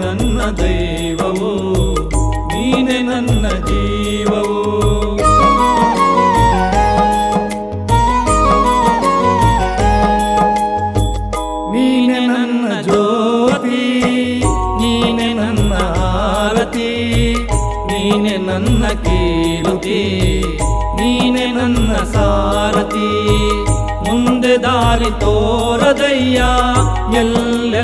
ನನ್ನ ದೈವವೋ, ನೀನೆ ನನ್ನ ಜೀವವೋ. ನೀನೆ ನನ್ನ ಜ್ಯೋತಿ, ನೀನೆ ನನ್ನ ಆರತಿ, ನೀನೆ ನನ್ನ ಕೀರುತಿ, ನೀನೆ ನನ್ನ ಸಾರತಿ ಮುಂದೆ ದಾರಿ ತೋರದಯ್ಯ ಎಲ್ಲ